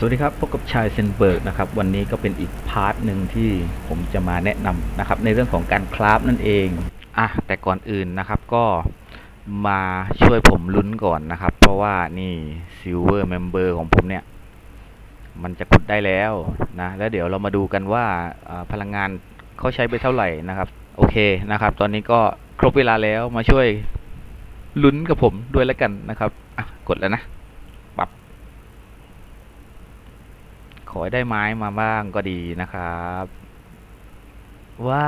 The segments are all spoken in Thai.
สวัสดีครับพบกับชายเซนเบิร์กนะครับวันนี้ก็เป็นอีกพาร์ทหนึ่งที่ผมจะมาแนะนำนะครับในเรื่องของการคราฟนั่นเองอะแต่ก่อนอื่นนะครับก็มาช่วยผมลุ้นก่อนนะครับ เพราะว่านี่ซิลเวอร์เมมเบอร์ของผมเนี่ย มันจะขุดได้แล้วนะแล้วเดี๋ยวเรามาดูกันว่าพลังงานเขาใช้ไปเท่าไหร่นะครับ โอเคนะครับ ตอนนี้ก็ครบเวลาแล้วมาช่วยลุ้นกับผมด้วยแล้วกันนะครับอะกดแล้วนะปรับ ขอได้ไม้มาบ้างก็ดีนะครับ ว่า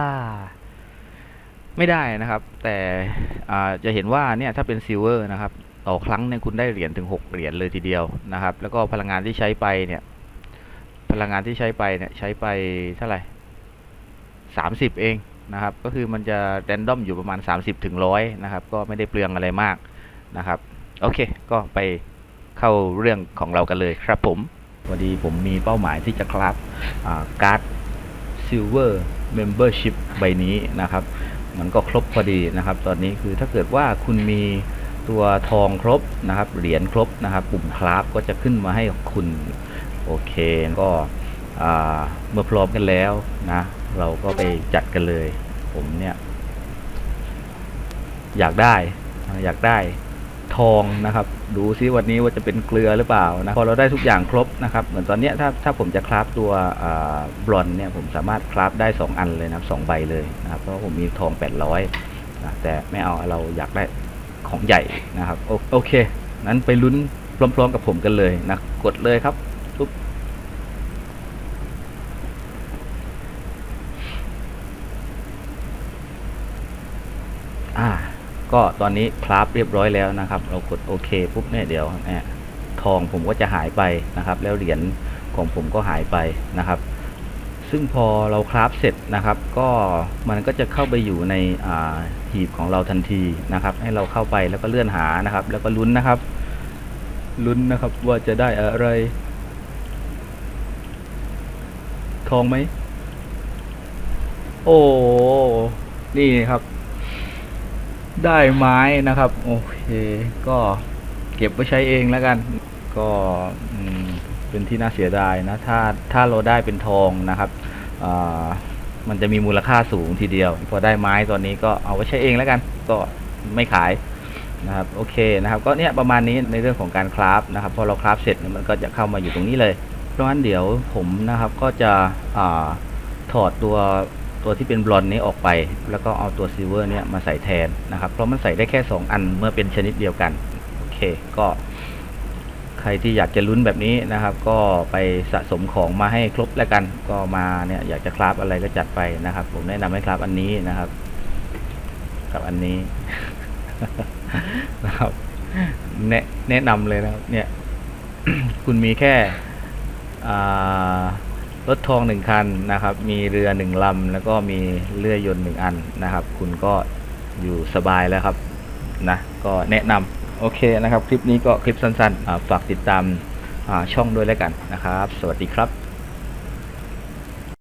ไม่ได้นะครับ แต่จะเห็นว่าเนี่ยถ้าเป็นซิลเวอร์นะครับ ต่อครั้งเนี่ยคุณได้เหรียญถึง 6 เหรียญเลยทีเดียวนะครับ แล้วก็พลังงานที่ใช้ไปเนี่ย พลังงานที่ใช้ไปเนี่ยใช้ไปเท่าไหร่สามสิบเองนะครับ ก็คือมันจะแรนดอมอยู่ประมาณ 30ถึงร้อยนะครับ ก็ไม่ได้เปลืองอะไรมากนะครับ โอเค ก็ไปเข้าเรื่องของเรากันเลยครับผม พอดีผมมีเป้าหมายที่จะคราฟ์การ์ด Silver Membership ใบนี้นะครับ มันก็ครบพอดีนะครับ ตอนนี้คือถ้าเกิดว่าคุณมีตัวทองครบนะครับ เหรียญครบนะครับ ปุ่มคราฟก็จะขึ้นมาให้คุณ โอเคก็เมื่อพร้อมกันแล้วนะ เราก็ไปจัดกันเลย ผมเนี่ย อยากได้อยากได้ ทองนะครับ ดูซิวันนี้ว่าจะเป็นเกลือหรือเปล่านะพอเราได้ทุกอย่างครบนะครับ เหมือนตอนนี้ถ้าถ้าผมจะคราฟตัวบลอนเนี่ยผมสามารถคราฟได้ 2 อันเลยนะสองใบเลยนะครับเพราะผมมีทอง 800นะแต่ไม่เอาเราอยากได้ของใหญ่นะครับโอโอเคนั้นไปลุ้นพร้อมๆกับผมกันเลยนะกดเลยครับปุ๊บอ่า ก็ตอนนี้คราฟเรียบร้อยแล้วนะครับ เรากดโอเคปุ๊บเนี่ยเดี๋ยวเนี่ยทองผมก็จะหายไปนะครับ แล้วเหรียญของผมก็หายไปนะครับ ซึ่งพอเราคราฟเสร็จนะครับ ก็มันก็จะเข้าไปอยู่ในอ่าหีบของเราทันทีนะครับ ให้เราเข้าไปแล้วก็เลื่อนหานะครับ แล้วก็ลุ้นนะครับ ลุ้นนะครับว่าจะได้อะไร ทองไหม โอ้ นี่ครับ ได้ไม้นะครับ โอเค ก็เก็บไว้ใช้เองแล้วกัน ก็เป็นที่น่าเสียดายนะ ถ้าถ้าเราได้เป็นทองนะครับมันจะมีมูลค่าสูงทีเดียว พอได้ไม้ตอนนี้ก็เอาไว้ใช้เองแล้วกัน ก็ไม่ขายนะครับโอเคนะครับก็เนี่ยประมาณนี้ในเรื่องของการคราฟนะครับพอเราคราฟเสร็จมันก็จะเข้ามาอยู่ตรงนี้เลย เพราะฉะนั้นเดี๋ยวผมนะครับก็จะอถอดตัว ตัวที่เป็นบลอนนี้ออกไป แล้วก็เอาตัวซิลเวอร์เนี่ยมาใส่แทนนะครับ เพราะมันใส่ได้แค่ 2 อันเมื่อเป็นชนิดเดียวกัน โอเค ก็ ใครที่อยากจะลุ้นแบบนี้นะครับ ก็ไปสะสมของมาให้ครบแล้วกัน ก็มาเนี่ยอยากจะคราฟอะไรก็จัดไปนะครับ ผมแนะนำให้คราฟอันนี้นะครับ กับอันนี้นะครับแนะแนะนำเลยนะครับเนี่ย คุณมีแค่อ่า รถทองหนึ่งคันนะครับ มีเรือหนึ่งลำแล้วก็มีเรือยนต์หนึ่งอันนะครับ คุณก็อยู่สบายแล้วครับนะก็แนะนำโอเคนะครับ คลิปนี้ก็คลิปสั้นๆฝากติดตามช่องด้วยแล้วกันนะครับ สวัสดีครับ